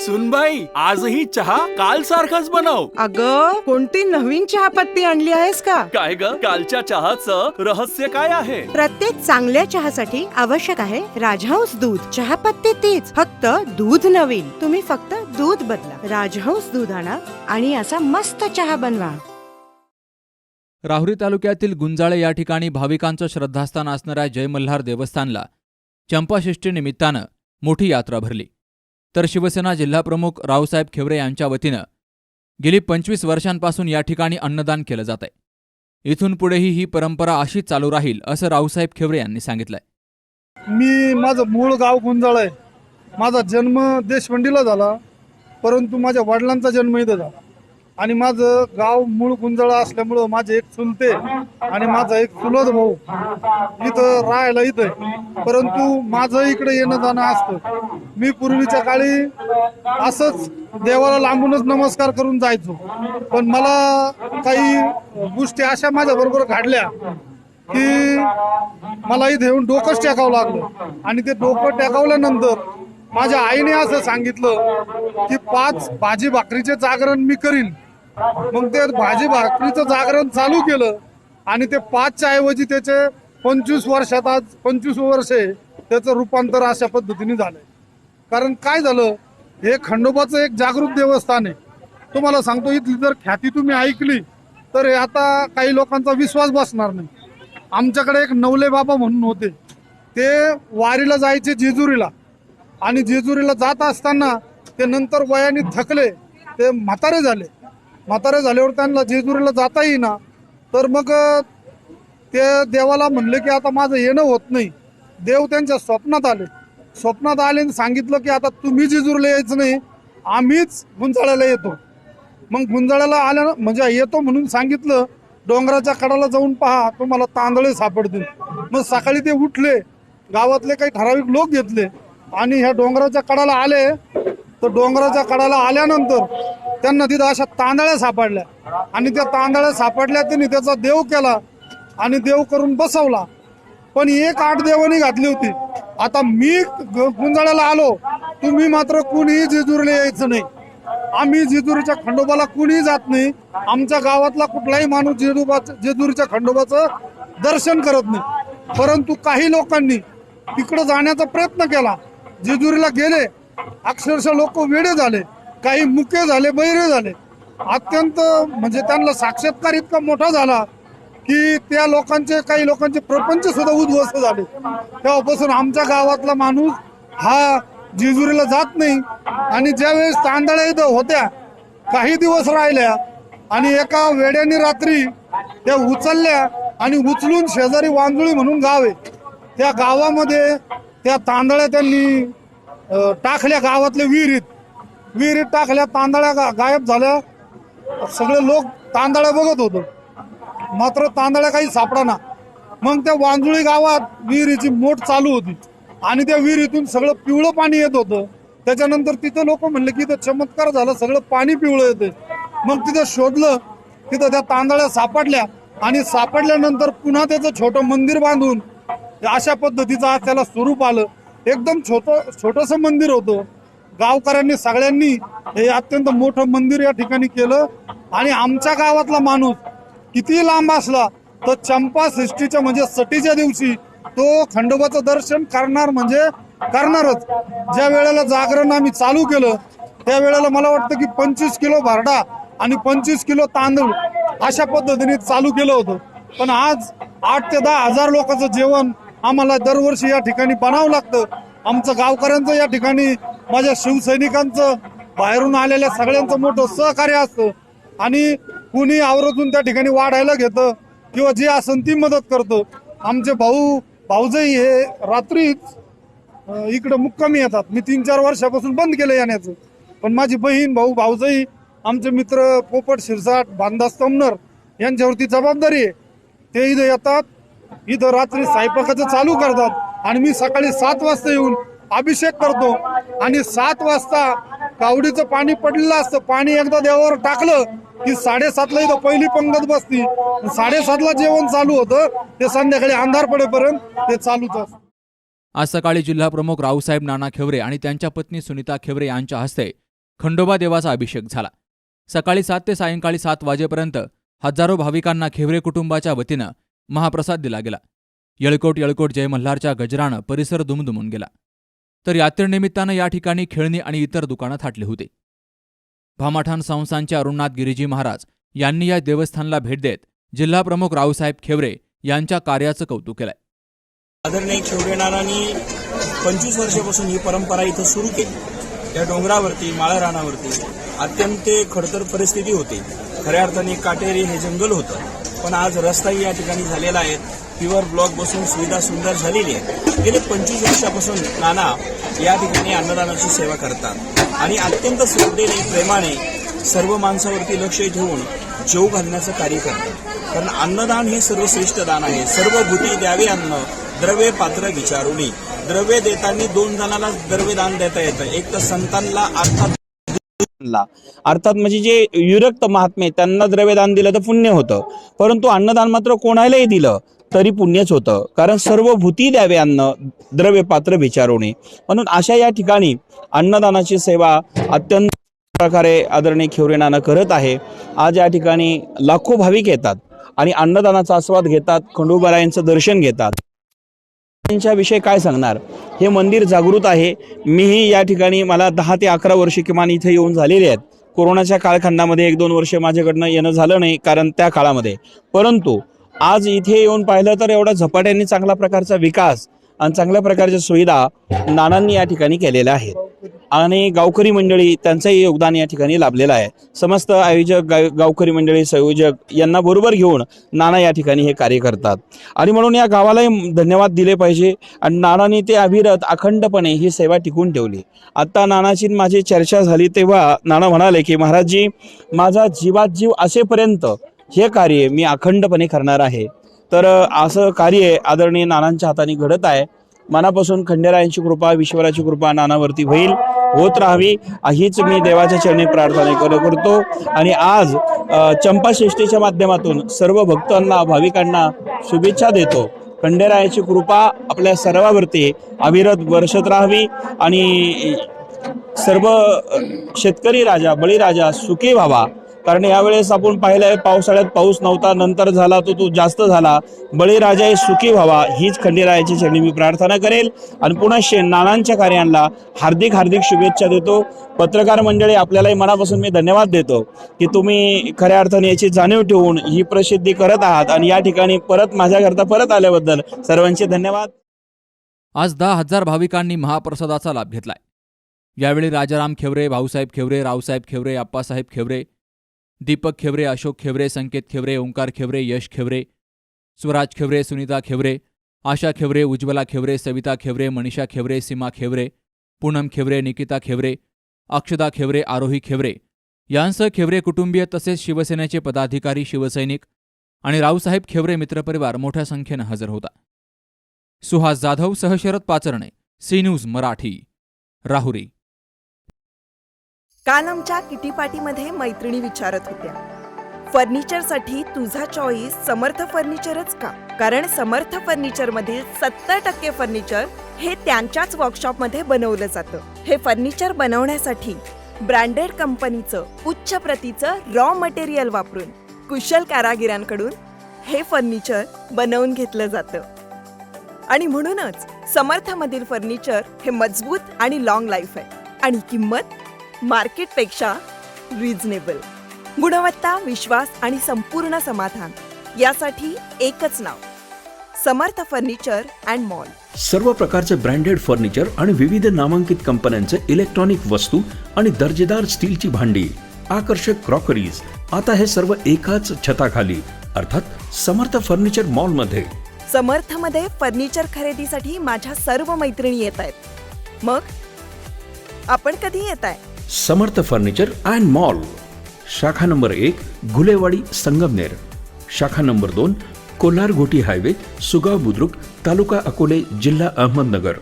सुनबाई आजही चहा काल सारखाच बनव. अग कोणती नवीन चहापत्ती आणली आहेस का? काय ग? कालच्या चहाचं रहस्य काय आहे? प्रत्येक चांगल्या चहासाठी आवश्यक आहे राजहंस दूध. चहापत्ती तीच फक्त दूध नवीन. तुम्ही फक्त दूध बदला. राजहंस दूध आणा आणि असा मस्त चहा बनवा. राहुरी तालुक्यातील गुंजाळे या ठिकाणी भाविकांचं श्रद्धास्थान असणाऱ्या जय मल्हार देवस्थानला चंपाषष्ठी निमित्तानं मोठी यात्रा भरली. तर शिवसेना जिल्हाप्रमुख रावसाहेब खेवरे यांच्या वतीनं गेली पंचवीस वर्षांपासून या ठिकाणी अन्नदान केलं जात आहे. इथून पुढेही ही परंपरा अशीच चालू राहील असं रावसाहेब खेवरे यांनी सांगितलंय. मी माझं मूळ गाव गुंजाळ आहे. माझा जन्म देशवंडीला झाला परंतु माझ्या वडिलांचा जन्म इथं झाला. आणि माझं गाव मूळ गुंजाळा असल्यामुळं माझे एक चुलते आणि माझा एक चुलत भाऊ इथं राहायला इथं आहे. परंतु माझं इकडे येणं जाणं असतं. मी पूर्वीच्या काळी असंच देवाला लांबूनच नमस्कार करून जायचो. पण मला काही गोष्टी अशा माझ्या बरोबर घडल्या की मला इथे येऊन डोकंच टाकावं लागलं. आणि ते डोकं टेकावल्यानंतर माझ्या आईने असं सांगितलं की पाच भाजी भाकरीचे जागरण मी करीन. मग ते भाजी भाकरीचं जागरण चालू केलं आणि ते पाचच्या ऐवजी त्याचे पंचवीस वर्षात आज पंचवीस वर्षे त्याचं रूपांतर अशा पद्धतीने झालंय. कारण काय झालं? हे खंडोबाचं एक जागृत देवस्थान आहे. तुम्हाला सांगतो इथली जर ख्याती तुम्ही ऐकली तर हे आता काही लोकांचा विश्वास बसणार नाही. आमच्याकडे एक नवले बाबा म्हणून होते. ते वारीला जायचे जेजुरीला. आणि जेजुरीला जात असताना ते नंतर वयाने थकले ते म्हातारे झाले. म्हातारे झाल्यावर त्यांना जेजुरीला जाता येईना. तर मग ते देवाला म्हणले की आता माझं येणं होत नाही. देव त्यांच्या स्वप्नात आले. स्वप्नात आले आणि सांगितलं की आता तुम्ही जेजुरीला यायचं नाही आम्हीच गुंजाळ्याला येतो. मग गुंजाळ्याला आल्या म्हणजे येतो म्हणून सांगितलं डोंगराच्या कडाला जाऊन पहा तुम्हाला तांदळे सापडतील. मग सकाळी ते उठले गावातले काही ठराविक लोक घेतले आणि ह्या डोंगराच्या कडाला आले तर डोंगराच्या कडाला आल्यानंतर त्यांना तिथं अशा तांदळ्या सापडल्या. आणि त्या तांदळ्या सापडल्या त्यांनी त्याचा देव केला आणि देव करून बसवला. पण एक आठ देवानी घातली होती. आता मी ग- गुंजाळ्याला आलो. तुम्ही मात्र कुणीही जेजुरीला यायचं नाही. आम्ही जेजुरीच्या खंडोबाला कुणीही जात नाही. आमच्या गावातला कुठलाही माणूस जेजुबा जेजुरीच्या खंडोबाचं दर्शन करत नाही. परंतु काही लोकांनी तिकडं जाण्याचा प्रयत्न केला. जेजुरीला गेले. अक्षरशः लोक वेडे झाले. काही मुके झाले बैरे झाले. अत्यंत म्हणजे त्यांना साक्षात्कार इतका मोठा झाला की त्या लोकांचे काही लोकांचे प्रपंच सुद्धा उद्ध्वस्त झाले. तेव्हापासून आमच्या गावातला माणूस हा जेजुरीला जात नाही. आणि ज्यावेळेस तांदळ्या इथं होत्या काही दिवस राहिल्या आणि एका वेड्याने रात्री त्या उचलल्या आणि उचलून शेजारी वांजुळी म्हणून गाव आहे. त्या गावामध्ये त्या तांदळ्या त्यांनी टाकल्या गावातल्या विहिरीत. विहिरीत टाकल्या तांदळ्या गा- गायब झाल्या. सगळे लोक तांदळ्या बघत होतो. मात्र तांदळ्या काही सापडाना. मग त्या वांजुळी गावात विहिरीची मोठ चालू होती. आणि त्या विहिरीतून सगळं पिवळं पाणी येत होतं. त्याच्यानंतर तिथं लोक म्हणले की इथं चमत्कार झाला सगळं पाणी पिवळं येते मग तिथं शोधलं तिथं त्या तांदळ्या सापडल्या. आणि सापडल्यानंतर पुन्हा त्याचं छोटं मंदिर बांधून अशा पद्धतीचं आज त्याला स्वरूप आलं. एकदम छोटं छोटंसं मंदिर होतं. गावकऱ्यांनी सगळ्यांनी हे अत्यंत मोठं मंदिर या ठिकाणी केलं. आणि आमच्या गावातला माणूस किती लांब असला तर चंपा सृष्टीच्या म्हणजे सटीच्या दिवशी तो खंडोबाचं दर्शन करणार म्हणजे करणारच. ज्या वेळेला जागरण आम्ही चालू केलं त्या वेळेला मला वाटतं की पंचवीस किलो भरडा आणि पंचवीस किलो तांदूळ अशा पद्धतीने चालू केलं होतं. पण आज आठ ते दहा हजार लोकांचं जेवण आम्हाला दरवर्षी या ठिकाणी बनावं लागतं. आमचं गावकऱ्यांचं या ठिकाणी माझ्या शिवसैनिकांचं बाहेरून आलेल्या सगळ्यांचं मोठं सहकार्य असतं. आणि कुणी आवर्जून त्या ठिकाणी वाढायला घेतं किंवा जे असन ती मदत करतं. आमचे भाऊ भाऊजई हे रात्रीच इकडं मुक्कामी येतात. मी तीन चार वर्षापासून बंद केलं येण्याचं. पण माझी बहीण भाऊ भाऊजही आमचे मित्र पोपट शिरसाट बांधा तमनर यांच्यावरती जबाबदारी आहे. ते इथं येतात इथं रात्री स्वयंपाकाचं चालू करतात. आणि मी सकाळी सात वाजता येऊन अभिषेक करतो. आणि सात वाजता कावडीचं पाणी पडलेलं असतं. पाणी एकदा देवावर टाकलं की साडेसातला इथं पहिली पंगत बसती. साडेसातला जेवण चालू होतं. ते संध्याकाळी अंधार पडेपर्यंत ते चालूच असतं. आज सकाळी जिल्हाप्रमुख रावसाहेब नाना खेवरे आणि त्यांच्या पत्नी सुनीता खेवरे यांच्या हस्ते खंडोबा देवाचा अभिषेक झाला. सकाळी सात ते सायंकाळी सात वाजेपर्यंत हजारो भाविकांना खेवरे कुटुंबाच्या वतीनं महाप्रसाद दिला गेला. येळकोट येळकोट जय मल्हारच्या गजरानं परिसर दुमदुमून गेला. तर यात्रेनिमित्तानं या ठिकाणी खेळणी आणि इतर दुकानं थाटली होती. भामाठाण संस्थानचे अरुणनाथ गिरीजी महाराज यांनी या देवस्थानला भेट देत जिल्हाप्रमुख रावसाहेब खेवरे यांच्या कार्याचं कौतुक केलंय. आदरणीय खेवडेनारांनी पंचवीस वर्षापासून ही परंपरा इथं सुरू केली. या डोंगरावरती माळरानावरती अत्यंत खडतर परिस्थिती होती. खऱ्या अर्थाने काटेरी हे जंगल होतं. पण आज रस्ताही या ठिकाणी झालेला आहे. प्युअर ब्लॉक बसून सुविधा सुंदर झालेली आहे. गेले पंचवीस वर्षापासून नाना या ठिकाणी अन्नदानाची सेवा करतात. आणि अत्यंत श्रद्धेने प्रेमाने सर्व माणसावरती लक्ष ठेवून जेव घालण्याचं कार्य करतात. कारण अन्नदान हे सर्वश्रेष्ठ दान आहे. सर्व भूती द्यावे अन्न द्रव्य पात्र विचारुणी द्रव्य देताना दोन जणांना द्रव्य दान देता येतं. एक तर संतांना अर्थात अर्थात म्हणजे जे विरक्त महात्मे त्यांना द्रव्यदान दिलं तर पुण्य होतं. परंतु अन्नदान मात्र कोणालाही दिलं तरी पुण्यच होतं. कारण सर्व भूती द्यावे अन्न द्रव्य पात्र विचारवणे म्हणून अशा या ठिकाणी अन्नदानाची सेवा अत्यंत प्रकारे आदरणीय खेवरेनानं करत आहे. आज या ठिकाणी लाखो भाविक येतात आणि अन्नदानाचा आस्वाद घेतात खंडोबारायांचं दर्शन घेतात. विषयी काय सांगणार? हे मंदिर जागृत आहे. मीही या ठिकाणी मला दहा ते अकरा वर्ष किमान इथे येऊन झालेले आहेत. कोरोनाच्या कालखंडामध्ये एक दोन वर्ष माझ्याकडनं येणं झालं नाही कारण त्या काळामध्ये. परंतु आज इथे येऊन पाहिलं तर एवढा झपाट्याने चांगला प्रकारचा विकास आणि चांगल्या प्रकारच्या सुविधा नानांनी या ठिकाणी केलेल्या आहेत. आणि गावकरी मंडळी त्यांचंही योगदान या ठिकाणी लाभलेलं आहे. समस्त आयोजक गाव गावकरी मंडळी संयोजक यांना बरोबर घेऊन नाना या ठिकाणी हे कार्य करतात. आणि म्हणून या गावालाही धन्यवाद दिले पाहिजे आणि नानांनी ते अविरत अखंडपणे ही सेवा टिकून ठेवली. आत्ता नानाची माझी चर्चा झाली तेव्हा नाना म्हणाले की महाराजजी माझा जीवात जीव असेपर्यंत हे कार्य मी अखंडपणे करणार आहे. तर असं कार्य आदरणीय नानांच्या हाताने घडत आहे. मनापासून खंडेरायांची कृपा विश्वराची कृपा नानावरती होईल. होत राहावी. हीच मी देवाच्या चरणी प्रार्थना कर- करतो. आणि आज अ, चंपाषष्ठीच्या माध्यमातून सर्व भक्तांना भाविकांना शुभेच्छा देतो. खंडेरायाची कृपा आपल्या सर्वावरती अविरत वर्षत राहावी. आणि सर्व शेतकरी राजा बळीराजा सुखी व्हावा. कारण यावेळेस आपण पाहिलंय पावसाळ्यात पाऊस नव्हता नंतर झाला तो तो जास्त झाला. बळीराजा सुखी व्हावा हीच खंडेरायाची चरणी. मी प्रार्थना करेल. आणि पुन्हा शे नानांच्या कार्यांना हार्दिक हार्दिक शुभेच्छा देतो. पत्रकार मंडळी आपल्यालाही मनापासून मी धन्यवाद देतो की तुम्ही खऱ्या अर्थाने याची जाणीव ठेवून ही प्रसिद्धी करत आहात. आणि या ठिकाणी परत माझ्याकरता परत आल्याबद्दल सर्वांचे धन्यवाद. आज दहा हजार भाविकांनी महाप्रसादाचा लाभ घेतलाय. यावेळी राजाराम खेवरे भाऊसाहेब खेवरे रावसाहेब खेवरे आप्पासाहेब खेवरे दीपक खेवरे अशोक खेवरे संकेत खेवरे ओंकार खेवरे यश खेवरे स्वराज खेवरे सुनीता खेवरे आशा खेवरे उज्ज्वला खेवरे सविता खेवरे मनीषा खेवरे सीमा खेवरे पूनम खेवरे निकिता खेवरे अक्षदा खेवरे आरोही खेवरे यांसह खेवरे कुटुंबीय तसेच शिवसेनेचे पदाधिकारी शिवसैनिक आणि रावसाहेब खेवरे मित्रपरिवार मोठ्या संख्येनं हजर होता. सुहास जाधव सह शरद पाचरणे सी न्यूज मराठी राहुरी. काल आमच्या किटीपाटीमध्ये मैत्रिणी विचारत होत्या. फर्निचरसाठी तुझा चॉईस समर्थ फर्निचरच का? कारण समर्थ फर्निचरमधील सत्तर टक्के फर्निचर हे त्यांच्याच वर्कशॉपमध्ये बनवलं जातं. हे फर्निचर बनवण्यासाठी ब्रँडेड कंपनीचं उच्च प्रतीचं रॉ मटेरियल वापरून कुशल कारागिरांकडून हे फर्निचर बनवून घेतलं जातं. आणि म्हणूनच समर्थमधील फर्निचर हे मजबूत आणि लॉंग लाईफ आहे. आणि किंमत मार्केटपेक्षा रिझनेबल गुणवत्ता विश्वास आणि संपूर्ण समाधान यासाठी एकच नाव समर्थ फर्निचर अँड मॉल. सर्व प्रकारचे ब्रँडेड फर्निचर आणि विविध नामांकित कंपन्यांचे इलेक्ट्रॉनिक वस्तू आणि दर्जेदार स्टीलची भांडी आकर्षक क्रॉकरीज आता हे सर्व एकाच छताखाली अर्थात समर्थ फर्निचर मॉलमध्ये समर्थमध्ये फर्निचर खरेदीसाठी माझ्या सर्व मैत्रिणी येत आहेत. मग? आपण कधी येत आहे? Samarth furniture and mall. शाखा नंबर एक घुलेवाडी संगमनेर. शाखा नंबर दोन कोल्हार घोटी हायवे सुगाव बुद्रुक तालुका अकोले जिल्हा अहमदनगर.